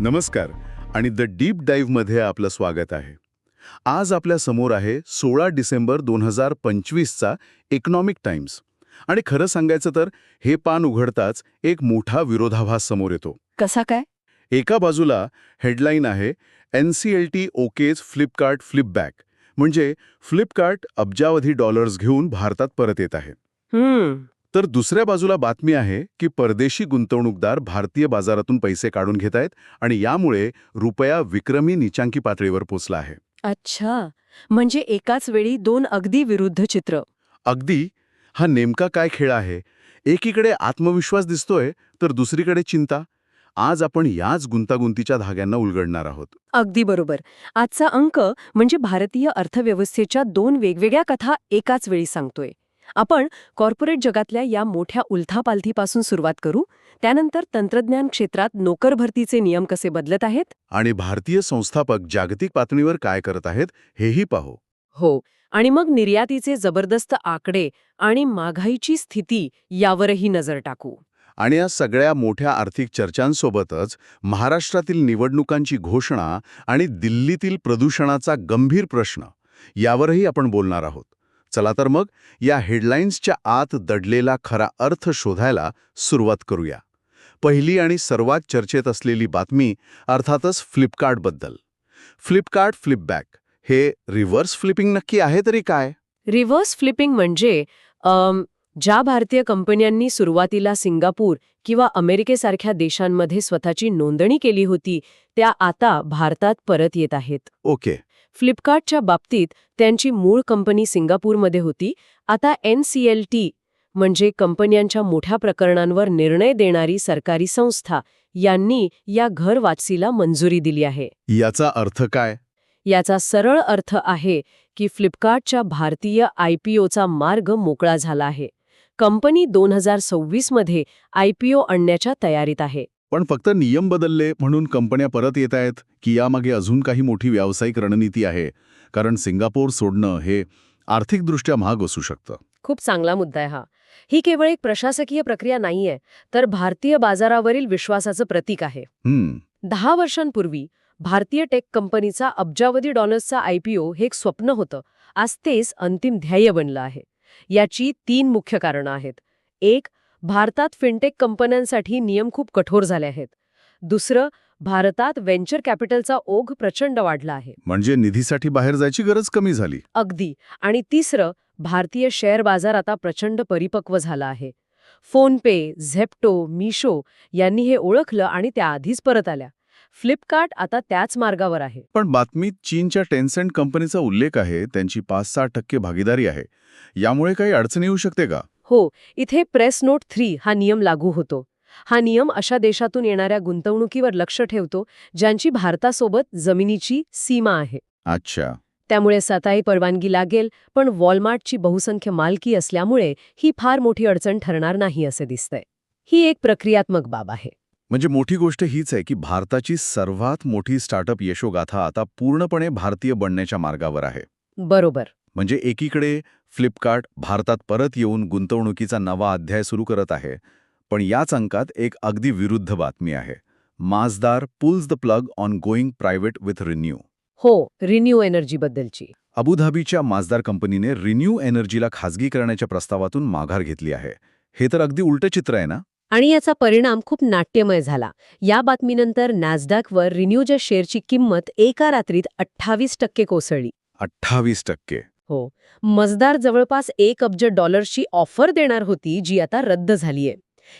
नमस्कार आणि द डीपमध्ये आपलं स्वागत आहे. आज आपल्यासमोर आहे सोळा डिसेंबर दोन हजार पंचवीसचा इकॉनॉमिक टाइम्स आणि खरं सांगायचं तर हे पान उघडताच एक मोठा विरोधाभास समोर येतो. कसा काय? एका बाजूला हेडलाईन आहे N C L T okays Flipkart flipback. म्हणजे फ्लिपकार्ट अब्जावधी डॉलर्स घेऊन भारतात परत येत आहे. तर दुसऱ्या बाजूला बातमी आहे की परदेशी गुंतवणूकदार भारतीय बाजारातून पैसे काढून घेत आहेत आणि यामुळे रुपया विक्रमी निचांकी पातळीवर पोचला आहे. अच्छा. म्हणजे एकाच वेळी दोन अगदी विरुद्ध चित्र. अगदी. हा नेमका काय खेळ आहे? एकीकडे आत्मविश्वास दिसतोय तर दुसरीकडे चिंता. आज आपण याच गुंतागुंतीच्या धाग्यांना उलगडणार आहोत. अगदी बरोबर. आजचा अंक म्हणजे भारतीय अर्थव्यवस्थेच्या दोन वेगवेगळ्या कथा एकाच वेळी सांगतोय. आपण कॉर्पोरेट जगातल्या या मोठ्या उलथापालथीपासून सुरुवात करू. त्यानंतर तंत्रज्ञान क्षेत्रात नोकर भरतीचे नियम कसे बदलत आहेत? आणि भारतीय संस्थापक जागतिक पातळीवर काय करत आहेत हेही पाहू. हो आणि मग निर्यातीचे जबरदस्त आकडे आणि माघाईची स्थिती यावरही नजर टाकू. आणि या सगळ्या मोठ्या आर्थिक चर्चांसोबतच महाराष्ट्रातील निवडणुकांची घोषणा आणि दिल्लीतील प्रदूषणाचा गंभीर प्रश्न यावरही आपण बोलणार आहोत. चला तर मग या हेडलाईन्सच्या आत दडलेला खरा अर्थ शोधायला सुरुवात करूया. पहिली आणि सर्वात चर्चेत असलेली बातमी अर्थातच फ्लिपकार्टबद्दल. फ्लिपकार्ट फ्लिपबॅक हे रिव्हर्स फ्लिपिंग नक्की आहे तरी काय? रिव्हर्स फ्लिपिंग म्हणजे ज्या भारतीय कंपन्यांनी सुरुवातीला सिंगापूर किंवा अमेरिकेसारख्या देशांमध्ये स्वतःची नोंदणी केली होती त्या आता भारतात परत येत आहेत. ओके. फ्लिपकार्टच्या बाबतीत त्यांची मूळ कंपनी सिंगापूरमध्ये होती. आता एन सी एल टी म्हणजे कंपन्यांच्या मोठ्या प्रकरणांवर निर्णय देणारी सरकारी संस्था यांनी या घर वाचीला मंजुरी दिली आहे. याचा अर्थ काय? याचा सरळ अर्थ आहे की फ्लिपकार्टच्या भारतीय आयपीओचा मार्ग मोकळा झाला आहे. कंपनी दोन हजार सव्वीसमध्ये आयपीओ आणण्याच्या तयारीत आहे. पण फक्त नियम बदलले म्हणून कंपन्या परत येत आहेत की यामागे अजून काही मोठी व्यावसायिक रणनीती आहे कारण सिंगापोर सोडणं हे आर्थिकदृष्ट्या महाग असू शकतं. खूप चांगला मुद्दा आहे हा. ही केवळ एक प्रशासकीय प्रक्रिया नाहीये तर भारतीय बाजारावरील विश्वासाचं प्रतीक आहे. दहा वर्षांपूर्वी भारतीय टेक कंपनीचा अब्जावधी डॉलर्सचा आयपीओ हे एक स्वप्न होतं. आज तेच अंतिम ध्येय बनलं आहे. याची तीन मुख्य कारणं आहेत. एक भारतात फिनटेक कंपन्यांसाठी नियम खूप कठोर झाले आहेत. दुसरं भारतात व्हेंचर कॅपिटलचा ओघ प्रचंड वाढला आहे. म्हणजे निधीसाठी बाहेर जायची गरज कमी झाली. अगदी. आणि तिसरं भारतीय शेअर बाजार आता प्रचंड परिपक्व झाला आहे. फोनपे झेप्टो मिशो यांनी हे ओळखलं आणि त्या आधीच परत आल्या. फ्लिपकार्ट आता त्याच मार्गावर आहे. पण बातमीत चीनच्या टेन्सेंट कंपनीचा उल्लेख आहे त्यांची पाच सहा टक्के भागीदारी आहे. यामुळे काही अडचण येऊ शकते का? हो इथे प्रेस नोट थ्री हा नियम लागू होतो. हा नियम अशा देशातून येणाऱ्या गुंतवणुकीवर लक्ष ठेवतो ज्यांची भारतासोबत जमिनीची सीमा आहे. अच्छा. त्यामुळे सताई परवानगी लागेल पण वॉलमार्टची बहुसंख्य मालकी असल्यामुळे ही फार मोठी अडचण ठरणार नाही असे दिसतंय. ही एक प्रक्रियात्मक बाब आहे. म्हणजे मोठी गोष्ट हीच आहे की भारताची सर्वात मोठी स्टार्टअप यशोगाथा आता पूर्णपणे भारतीय बनण्याच्या मार्गावर आहे. बरोबर. म्हणजे एकीकडे फ्लिपकार्ट भारतात परत येऊन गुंतवणुकीचा नवा अध्याय सुरू करत आहे पण याच अंकात एक अगदी विरुद्ध बातमी आहे. Masdar pulls the plug on going private with ReNew. हो रिन्यू एनर्जीबद्दलची. अबुधाबीच्या माजदार कंपनीने रिन्यू एनर्जीला खाजगी करण्याच्या प्रस्तावातून माघार घेतली आहे. हे तर अगदी उलटं चित्र आहे ना? आणि याचा परिणाम खूप नाट्यमय झाला. या बातमीनंतर नॅसडॅकवर रिन्यूच्या शेअरची किंमत एका रात्रीत अठ्ठावीस टक्के कोसळली. अठ्ठावीस टक्के. हो. मजदार जवळपास एक अब्ज डॉलर्सची ऑफर देणार होती जी आता रद्द झालीय.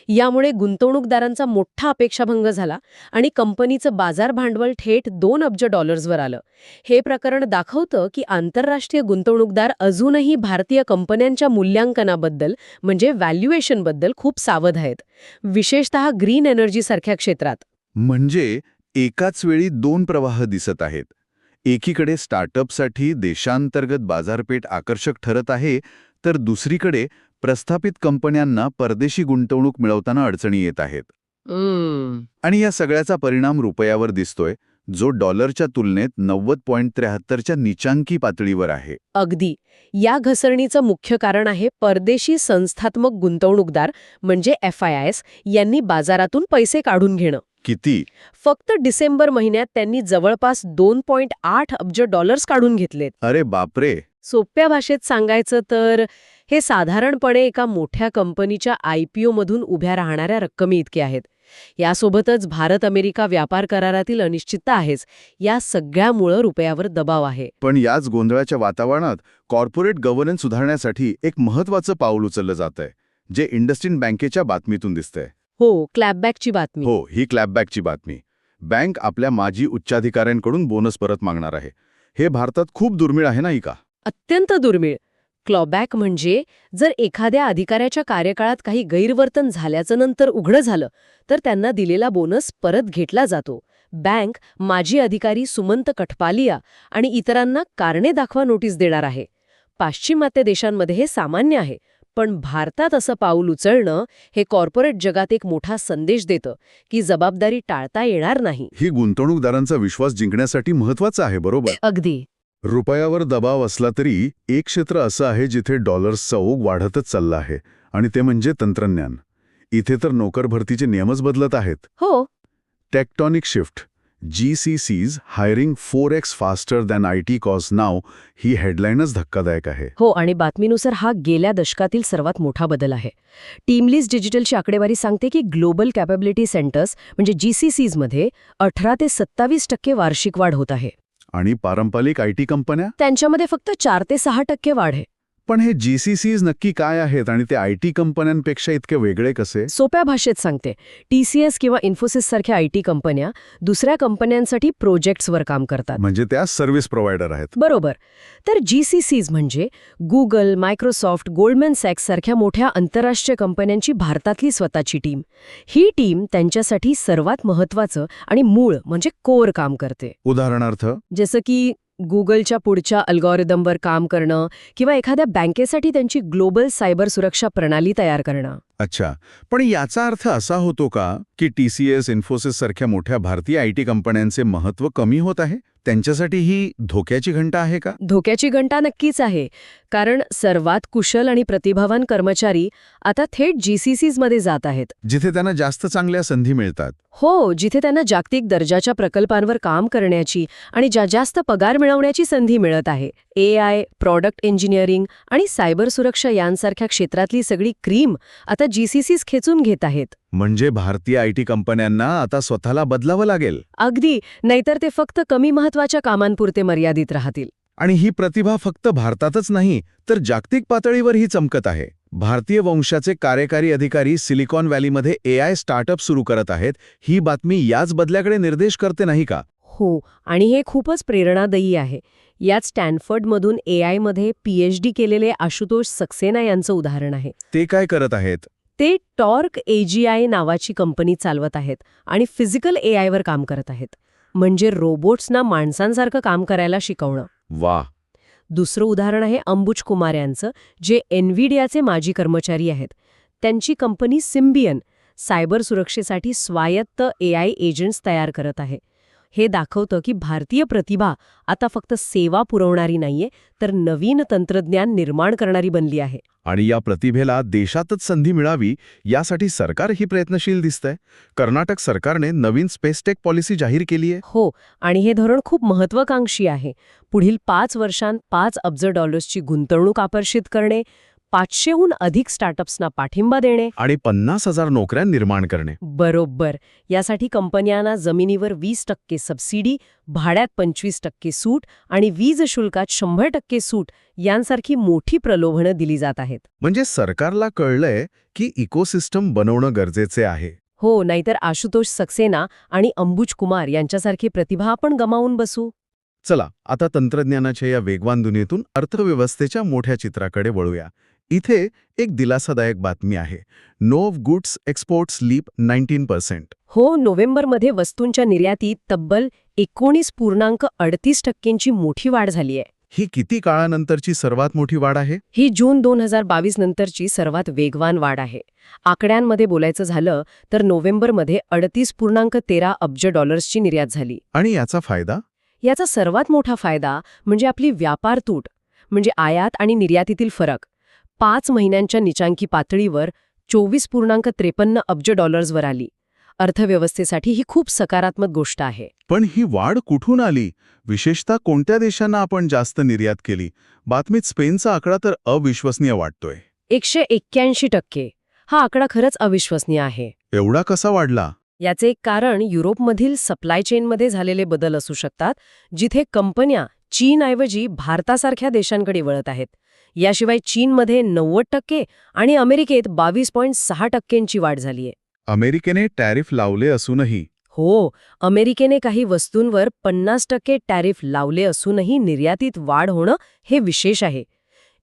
यामुळे गुंतवणूकदारांचा मोठा अपेक्षाभंग झाला आणि कंपनीचं बाजार भांडवल थेट दोन अब्ज डॉलर्सवर आलं. हे प्रकरण दाखवतं की आंतरराष्ट्रीय गुंतवणूकदार अजूनही भारतीय कंपन्यांच्या मूल्यांकनाबद्दल म्हणजे व्हॅल्युएशनबद्दल खूप सावध आहेत. विशेषतः ग्रीन एनर्जीसारख्या क्षेत्रात. म्हणजे एकाच वेळी दोन प्रवाह दिसत आहेत. एकीकडे स्टार्टअपसाठी देशांतर्गत बाजारपेठ आकर्षक ठरत आहे तर दुसरीकडे प्रस्थापित कंपन्यांना परदेशी गुंतवणूक मिळवताना अडचणी येत आहेत. आणि या सगळ्याचा परिणाम रुपयावर दिसतोय जो डॉलरच्या तुलनेत नव्वद पॉईंट त्र्याहत्तरच्या निचांकी पातळीवर आहे. अगदी. या घसरणीचं मुख्य कारण आहे परदेशी संस्थात्मक गुंतवणूकदार म्हणजे एफ आय आय एस यांनी बाजारातून पैसे काढून घेणं. किती? फक्त डिसेंबर महिन्यात त्यांनी जवळपास दोन पॉइंट आठ अब्ज डॉलर्स काढून घेतलेत. अरे बापरे! सोप्या भाषेत सांगायचं तर हे साधारणपणे एका मोठ्या कंपनीच्या आय पी ओमधून उभ्या राहणाऱ्या रक्कमी इतके आहेत. यासोबतच भारत अमेरिका व्यापार करारातील अनिश्चितता आहेच. या सगळ्यामुळं रुपयावर दबाव आहे. पण याच गोंधळाच्या वातावरणात कॉर्पोरेट गव्हर्नन्स सुधारण्यासाठी एक महत्वाचं पाऊल उचललं जात आहे जे इंडस्ट्रीन बँकेच्या बातमीतून दिसतंय. हो क्लॅपबॅकची बातमी. हो ही क्लॅपबॅकची बातमी. बँक आपल्या माजी उच्चाधिकाऱ्यांकडून बोनस परत मागणार आहे. हे भारतात खूप दुर्मिळ आहे नाही का? अत्यंत दुर्मिळ. क्लॉबॅक म्हणजे जर एखाद्या अधिकाऱ्याच्या कार्यकाळात काही गैरवर्तन झाल्याचं नंतर उघडं झालं तर त्यांना दिलेला बोनस परत घेतला जातो. बँक माजी अधिकारी सुमंत कठपालिया आणि इतरांना कारणे दाखवा नोटीस देणार आहे. पाश्चिमात्य देशांमध्ये हे सामान्य आहे. पण भारतात असं पाऊल उचलणं हे कॉर्पोरेट जगात एक मोठा संदेश देतं की जबाबदारी टाळता येणार नाही. ही गुंतवणूकदारांचा विश्वास जिंकण्यासाठी महत्वाचं आहे बरोबर? अगदी. रुपयावर दबाव असला तरी एक क्षेत्र असं आहे जिथे डॉलर्सचा ओघ वाढतच चालला आहे आणि ते म्हणजे तंत्रज्ञान. इथे तर नोकर भरतीचे नियमच बदलत आहेत. हो. Tectonic shift. G C Cs hiring four X faster than I T cos नाव ही हेडलाईनच धक्कादायक आहे. हो आणि बातमीनुसार हा गेल्या दशकातील सर्वात मोठा बदल आहे. टीमलीज डिजिटलची आकडेवारी सांगते की ग्लोबल कॅपॅबिलिटी सेंटर्स म्हणजे जीसीसीजमध्ये अठरा ते सत्तावीस टक्के वार्षिक वाढ होत आहे. आणि पारंपरिक आय टी कंपन्या? त्यांच्यामध्ये फक्त चार ते सहा टक्के वाढ आहे. पण हे जी सी सीज नक्की काय आहेत आणि ते आय टी कंपन्यांपेक्षा इतके वेगळे कसे? सोप्या भाषेत सांगते. टीसीएस किंवा इन्फोसिस सारख्या आय टी कंपन्या दुसऱ्या कंपन्यांसाठी प्रोजेक्ट्सवर काम करतात. म्हणजे त्या सर्व्हिस प्रोव्हायडर आहेत. बरोबर. तर जीसीसीज म्हणजे गुगल मायक्रोसॉफ्ट गोल्डमॅन सॅक्स सारख्या मोठ्या आंतरराष्ट्रीय कंपन्यांची भारतातली स्वतःची टीम ही टीम त्यांच्यासाठी सर्वात महत्वाचं आणि मूळ म्हणजे कोर काम करते. उदाहरणार्थ? जसं की गुगलच्या पुढच्या अल्गॉरिदमवर काम करणं किंवा एखाद्या बँकेसाठी त्यांची ग्लोबल सायबर सुरक्षा प्रणाली तयार करणं. अच्छा. पण याचा अर्थ असा होतो का की टी सी एस इन्फोसिस सारख्या मोठ्या भारतीय आय टी कंपन्यांचे महत्त्व कमी होत आहे? त्यांच्यासाठी ही धोक्याची घंटा आहे का? धोक्याची घंटा नक्कीच आहे. कारण सर्वात कुशल आणि प्रतिभावान कर्मचारी आता थेट जीसीसीजमध्ये जात आहेत. जिथे त्यांना जास्त चांगल्या संधी मिळतात. हो जिथे त्यांना जागतिक दर्जाच्या प्रकल्पांवर काम करण्याची आणि ज्या जास्त पगार मिळवण्याची संधी मिळत आहे. ए आय प्रॉडक्ट इंजिनिअरिंग आणि सायबर सुरक्षा यांसारख्या क्षेत्रातली सगळी क्रीम आता जीसीसीज खेचून घेत आहेत. म्हणजे भारतीय आय टी कंपन्यांना आता स्वतःला बदलावं लागेल. अगदी नाहीतर ते फक्त कमी महत्त्वाच्या कामांपुरते मर्यादित राहतील. आणि ही प्रतिभा फक्त भारतातच नाही तर जागतिक पातळीवरही चमकत आहे. भारतीय वंशाचे कार्यकारी अधिकारी सिलिकॉन व्हॅलीमध्ये ए आय स्टार्टअप सुरू करत आहेत. ही बातमी याच बदल्याकडे निर्देश करते नाही का? हो आणि हे खूपच प्रेरणादायी आहे. यात स्टॅनफर्डमधून ए आयमध्ये पीएचडी केलेले आशुतोष सक्सेना यांचं उदाहरण आहे. ते काय करत आहेत? ते टॉर्क एजीआय नावाची कंपनी चालवत आहेत आणि फिजिकल ए आयवर काम करत आहेत. म्हणजे रोबोट्सना माणसांसारखं काम करायला शिकवणं. वा. दुसरं उदाहरण आहे अंबुज कुमार यांचं जे एनव्हिडियाचे माजी कर्मचारी आहेत. त्यांची कंपनी सिम्बियन सायबर सुरक्षेसाठी स्वायत्त ए आय एजंट्स तयार करत आहे. हे दाखवतं की भारतीय प्रतिभा आता फक्त सेवा पुरवणारी नाहीये तर नवीन तंत्रज्ञान निर्माण करणारी बनली आहे. आणि या प्रतिभेला देशातच संधी मिळावी यासाठी सरकारही प्रयत्नशील दिसतंय. कर्नाटक सरकारने नवीन स्पेसटेक पॉलिसी जाहीर केली आहे हो आणि हे धोरण खूप महत्वाकांक्षी आहे. पुढील पाच वर्षांत पाच अब्ज डॉलर्सची गुंतवणूक आकर्षित करणे पाचशेहून अधिक स्टार्टअप्सना पाठिंबा देणे. आणि पन्नास हजार नोकऱ्या निर्माण करणे. बरोबर. यासाठी कंपन्यांना जमिनीवर वीस टक्के सबसिडी भाड्यात पंचवीस टक्के सूट आणि वीज शुल्कात शंभर टक्के सूट यांसारखी मोठी प्रलोभनं दिली जात आहेत. म्हणजे सरकारला कळलंय की इकोसिस्टम बनवणं गरजेचे आहे. हो नाहीतर आशुतोष सक्सेना आणि अंबुज कुमार यांच्यासारखी प्रतिभा आपण गमावून बसू. चला आता तंत्रज्ञानाच्या या वेगवान दुनियेतून अर्थव्यवस्थेच्या मोठ्या चित्राकडे वळूया. इथे एक दिलासादायक बातमी आहे. Nov goods exports leap nineteen percent. हो नोव्हेंबरमध्ये वस्तूंच्या निर्यातीत तब्बल एकोणीस पूर्णांक अडतीस टक्क्यांची मोठी वाढ झाली आहे. ही किती काळानंतरची सर्वात मोठी वाढ आहे? ही जून दोन हजार बावीस नंतरची सर्वात वेगवान वाढ आहे. आकड्यांमध्ये बोलायचं झालं तर नोव्हेंबरमध्ये अडतीस पूर्णांक तेरा अब्ज डॉलर्सची निर्यात झाली. आणि याचा फायदा? याचा सर्वात मोठा फायदा म्हणजे आपली व्यापार तूट म्हणजे आयात आणि निर्यातीतील फरक. पाच महिन्यांच्या निचांकी पातळीवर चोवीस पूर्णांक त्रेपन्न अब्ज डॉलर्सवर आली. अर्थव्यवस्थेसाठी ही खूप सकारात्मक गोष्ट आहे. पण ही वाढ कुठून आली? विशेषतः कोणत्या देशांना आपण जास्त निर्यात केली? बातमीत स्पेनचा आकडा तर अविश्वसनीय वाटतोय. एकशे एक्क्याऐंशी टक्के. हा आकडा खरंच अविश्वसनीय आहे. एवढा कसा वाढला? याचे एक कारण युरोपमधील सप्लाय चेनमध्ये झालेले बदल असू शकतात जिथे कंपन्या चीनऐवजी भारतासारख्या देशांकडे वळत आहेत. याशिवाय चीनमध्ये नव्वद टक्के आणि अमेरिकेत बावीस पॉईंट सहा टक्क्यांची वाढ झालीय अमेरिकेने टॅरिफ लावले असूनही. हो अमेरिकेने काही वस्तूंवर पन्नास टक्के टॅरिफ लावले असूनही निर्यातीत वाढ होणं हे विशेष आहे.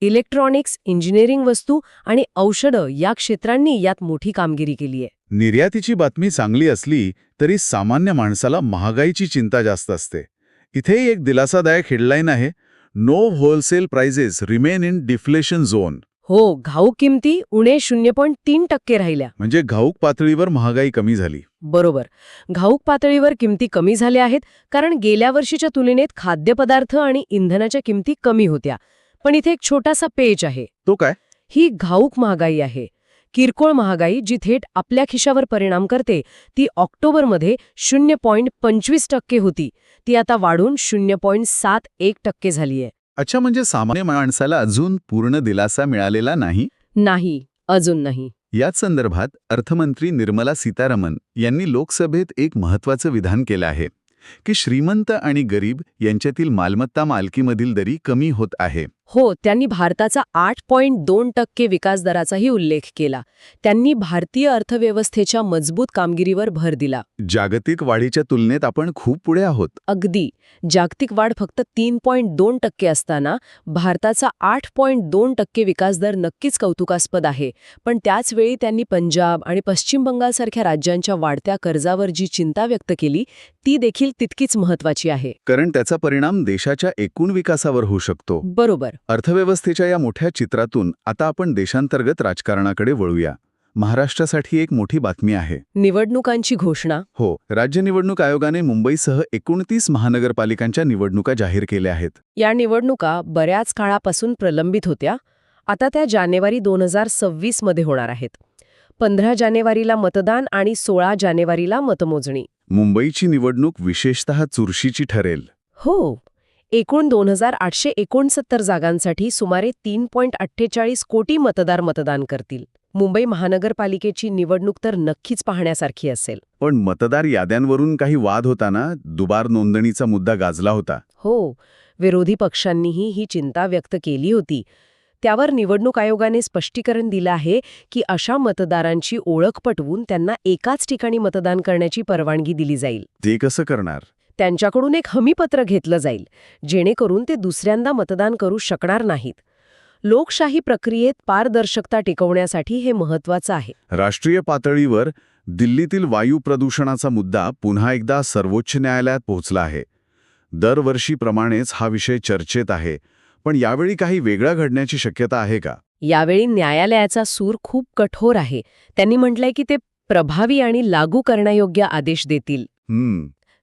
इलेक्ट्रॉनिक्स इंजिनिअरिंग वस्तू आणि औषधं या क्षेत्रांनी यात मोठी कामगिरी केली आहे. निर्यातीची बातमी चांगली असली तरी सामान्य माणसाला महागाईची चिंता जास्त असते. इथेही एक दिलासादायक हेडलाईन आहे Nov wholesale prices remain in deflation zone हो घाऊक किमती उणे शून्य पॉईंट तीन टक्के राहिल्या. म्हणजे घाऊक पातळीवर महागाई कमी झाली. बरोबर. घाऊक पातळीवर किमती कमी झाल्या आहेत कारण गेल्या वर्षीच्या तुलनेत खाद्यपदार्थ आणि इंधनाच्या किमती कमी होत्या. पण इथे एक छोटासा पेच आहे. तो काय? ही घाऊक महागाई आहे. किरकोळ महागाई जी थेट आपल्या खिशावर परिणाम करते ती ऑक्टोबरमध्ये शून्य पॉईंट पंचवीस टक्के होती. ती आता वाढून शून्य पॉईंट सात एक टक्के झालीय. अच्छा म्हणजे सामान्य माणसाला अजून पूर्ण दिलासा मिळालेला नाही? नाही अजून नाही. याच संदर्भात अर्थमंत्री निर्मला सीतारामन यांनी लोकसभेत एक महत्वाचं विधान केलं आहे की श्रीमंत आणि गरीब यांच्यातील मालमत्ता मालकीमधील दरी कमी होत आहे. हो त्यांनी भारताचा आठ पॉईंट दोन टक्के विकासदराचाही उल्लेख केला. त्यांनी भारतीय अर्थव्यवस्थेच्या मजबूत कामगिरीवर भर दिला. जागतिक वाढीच्या तुलनेत आपण खूप पुढे आहोत. अगदी. जागतिक वाढ फक्त तीन पॉईंट दोन टक्के असताना भारताचा आठ पॉईंट दोन टक्के विकासदर नक्कीच कौतुकास्पद आहे. पण त्याचवेळी त्यांनी पंजाब आणि पश्चिम बंगालसारख्या राज्यांच्या वाढत्या कर्जावर जी चिंता व्यक्त केली ती देखील तितकीच महत्वाची आहे. कारण त्याचा परिणाम देशाच्या एकूण विकासावर होऊ शकतो. बरोबर. अर्थव्यवस्थेच्या या मोठ्या चित्रातून आता आपण देशांतर्गत राजकारणाकडे वळूया. महाराष्ट्रासाठी एक मोठी बातमी आहे. निवडणुकांची घोषणा. हो राज्य निवडणूक आयोगाने मुंबईसह एकोणतीस महानगरपालिकांच्या निवडणुका जाहीर केल्या आहेत. या निवडणुका बऱ्याच काळापासून प्रलंबित होत्या. आता त्या जानेवारी दोन हजार सव्वीसमध्ये होणार आहेत. पंधरा जानेवारीला मतदान आणि सोळा जानेवारीला मतमोजणी. मुंबईची निवडणूक विशेषतः चुरशीची ठरेल. हो. एकूण दोन हजार आठशे एकोणसत्तर जागांसाठी सुमारे तीन पॉईंट अठ्ठेचाळीस कोटी मतदार मतदान करतील. मुंबई महानगरपालिकेची निवडणूक तर नक्कीच पाहण्यासारखी असेल. पण मतदार याद्यांवरून काही वाद होताना दुबार नोंदणीचा मुद्दा गाजला होता. हो विरोधी पक्षांनीही ही चिंता व्यक्त केली होती. त्यावर निवडणूक आयोगाने स्पष्टीकरण दिलं आहे की अशा मतदारांची ओळख पटवून त्यांना एकाच ठिकाणी मतदान करण्याची परवानगी दिली जाईल. ते कसं करणार? त्यांच्याकडून एक हमीपत्र घेतलं जाईल जेणेकरून ते दुसऱ्यांदा मतदान करू शकणार नाहीत. लोकशाही प्रक्रियेत पारदर्शकता टिकवण्यासाठी हे महत्वाचं आहे. राष्ट्रीय पातळीवर दिल्लीतील वायू प्रदूषणाचा मुद्दा पुन्हा एकदा सर्वोच्च न्यायालयात पोहोचला आहे. दरवर्षीप्रमाणेच हा विषय चर्चेत आहे पण यावेळी काही वेगळा घडण्याची शक्यता आहे का? यावेळी न्यायालयाचा सूर खूप कठोर आहे. त्यांनी म्हटलंय की ते प्रभावी आणि लागू करण्यायोग्य आदेश देतील.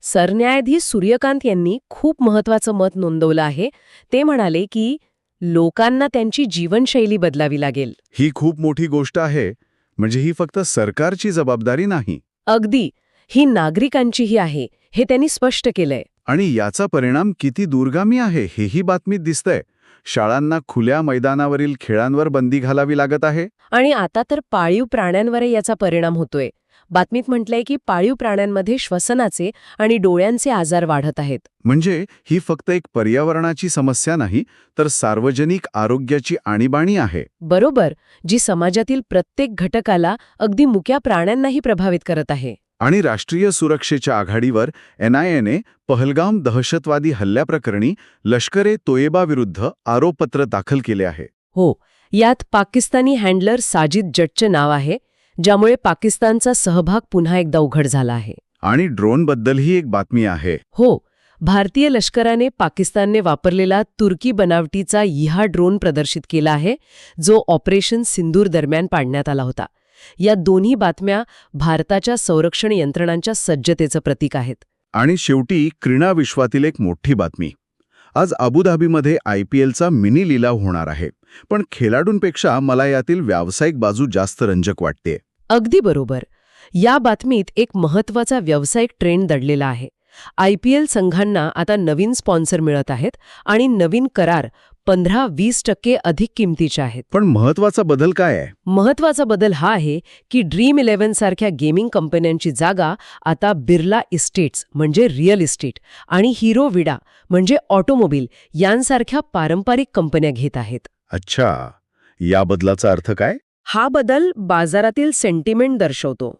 सरन्यायाधीश सूर्यकांत यांनी खूप महत्वाचं मत नोंदवलं आहे. ते म्हणाले की लोकांना त्यांची जीवनशैली बदलावी लागेल. ही खूप मोठी गोष्ट आहे म्हणजे ही फक्त सरकारची जबाबदारी नाही. अगदी. ही नागरिकांचीही आहे हे त्यांनी स्पष्ट केलंय. आणि याचा परिणाम किती दूरगामी आहे हेही बातमीत दिसतंय. शाळांना खुल्या मैदानावरील खेळांवर बंदी घालावी लागत आहे? आणि आता तर पाळीव प्राण्यांवरही याचा परिणाम होतोय. बातमीत म्हटलंय की पाळीव प्राण्यांमध्ये श्वसनाचे आणि डोळ्यांचे आजार वाढत आहेत. म्हणजे ही फक्त एक पर्यावरणाची समस्या नाही तर सार्वजनिक आरोग्याची आणीबाणी आहे. बरोबर जी समाजातील प्रत्येक घटकाला अगदी मुक्या प्राण्यांनाही प्रभावित करत आहे. आणि राष्ट्रीय सुरक्षेच्या आघाडीवर एनआयएने पहलगाम दहशतवादी हल्ल्याप्रकरणी लष्कर तोयेबाविरुद्ध आरोपपत्र दाखल केले आहे. हो यात पाकिस्तानी हँडलर साजिद जटचे नाव आहे. ज्यामुळे पाकिस्तानचा सहभाग पुन्हा एकदा उघड झाला आहे. आणि ड्रोनबद्दलही एक बातमी आहे. हो भारतीय लष्कराने पाकिस्तानने वापरलेला तुर्की बनावटीचा इहा ड्रोन प्रदर्शित केला आहे जो ऑपरेशन सिंदूर दरम्यान पाडण्यात आला होता. या दोन्ही बातम्या भारताच्या संरक्षण यंत्रणांच्या सज्जतेचं प्रतीक आहेत. आणि शेवटी क्रीडा विश्वातील एक मोठी बातमी. आज अबुधाबीमध्ये आय पी एलचा मिनी लिलाव होणार आहे. पण खेळाडूंपेक्षा मला यातील व्यावसायिक बाजू जास्त रंजक वाटते अगदी बरोबर. या बातमीत एक महत्त्वाचा व्यावसायिक ट्रेंड दडलेला आहे. आय पी एल संघांना आता नवीन स्पॉन्सर मिळत आहेत आणि नवीन करार पंधरा वीस टक्के अधिक किमतीचे आहेत. पण महत्त्वाचा बदल काय आहे? महत्त्वाचा बदल हा आहे की ड्रीम इलेव्हन सारख्या गेमिंग कंपन्यांची जागा आता बिर्ला इस्टेट्स म्हणजे रिअल इस्टेट आणि हिरो विडा म्हणजे ऑटोमोबाईल यांसारख्या पारंपरिक कंपन्या घेत आहेत. अच्छा. या बदलाचा अर्थ काय? हा बदल बाजारातील सेंटिमेंट दर्शवतो.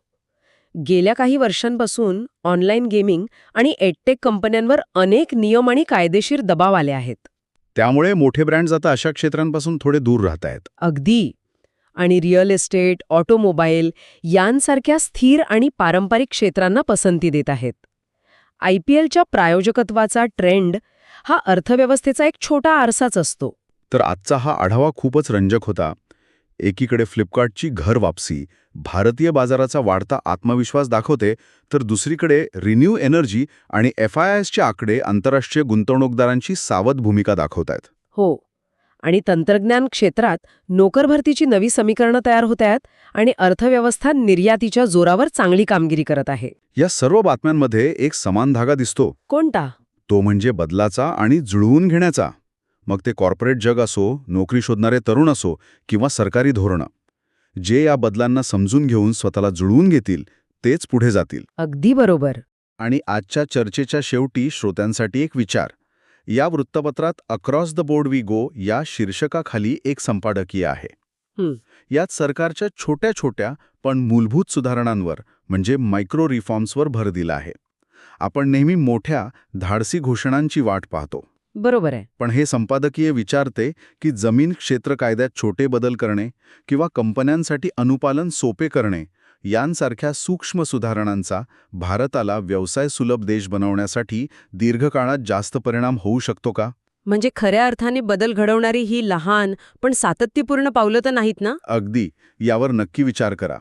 गेल्या काही वर्षांपासून ऑनलाईन गेमिंग आणि एडटेक कंपन्यांवर अनेक नियम आणि कायदेशीर दबाव आले आहेत. त्यामुळे मोठे ब्रँड्स आता अशा क्षेत्रांपासून थोडे दूर राहत आहेत. अगदी. आणि रिअल इस्टेट ऑटोमोबाईल यांसारख्या स्थिर आणि पारंपरिक क्षेत्रांना पसंती देत आहेत. आय पी एलच्या प्रायोजकत्वाचा ट्रेंड हा अर्थव्यवस्थेचा एक छोटा आरसाच असतो. तर आजचा हा आढावा खूपच रंजक होता. एकीकडे फ्लिपकार्टची घर वापसी भारतीय बाजाराचा वाढता आत्मविश्वास दाखवते तर दुसरीकडे रिन्यू एनर्जी आणि एफ आय एसचे आकडे आंतरराष्ट्रीय गुंतवणूकदारांची सावध भूमिका दाखवत आहेत हो. आणि तंत्रज्ञान क्षेत्रात नोकरभरतीची नवी समीकरणं तयार होत आहेत आणि अर्थव्यवस्था निर्यातीच्या जोरावर चांगली कामगिरी करत आहे. या सर्व बातम्यांमध्ये एक समान धागा दिसतो. कोणता? तो म्हणजे बदलाचा आणि जुळवून घेण्याचा. मग ते कॉर्पोरेट जग असो नोकरी शोधणारे तरुण असो किंवा सरकारी धोरणं. जे या बदलांना समजून घेऊन स्वतःला जुळवून घेतील तेच पुढे जातील. अगदी बरोबर. आणि आजच्या चर्चेच्या शेवटी श्रोत्यांसाठी एक विचार. या वृत्तपत्रात across the board we go या शीर्षकाखाली एक संपादकीय आहे. यात सरकारच्या छोट्या छोट्या पण मूलभूत सुधारणांवर म्हणजे मायक्रो रिफॉर्म्सवर भर दिला आहे. आपण नेहमी मोठ्या धाडसी घोषणांची वाट पाहतो. बरोबर आहे. पण हे संपादकीय विचारते की जमीन क्षेत्र कायद्यात छोटे बदल करणे किंवा कंपन्यांसाठी अनुपालन सोपे करणे यांसारख्या सूक्ष्म सुधारणांचा भारताला व्यवसाय सुलभ देश बनवण्यासाठी दीर्घकाळात जास्त परिणाम होऊ शकतो का? म्हणजे खऱ्या अर्थाने बदल घडवणारी ही लहान पण सातत्यपूर्ण पावलं तर नाहीत ना? अगदी. यावर नक्की विचार करा.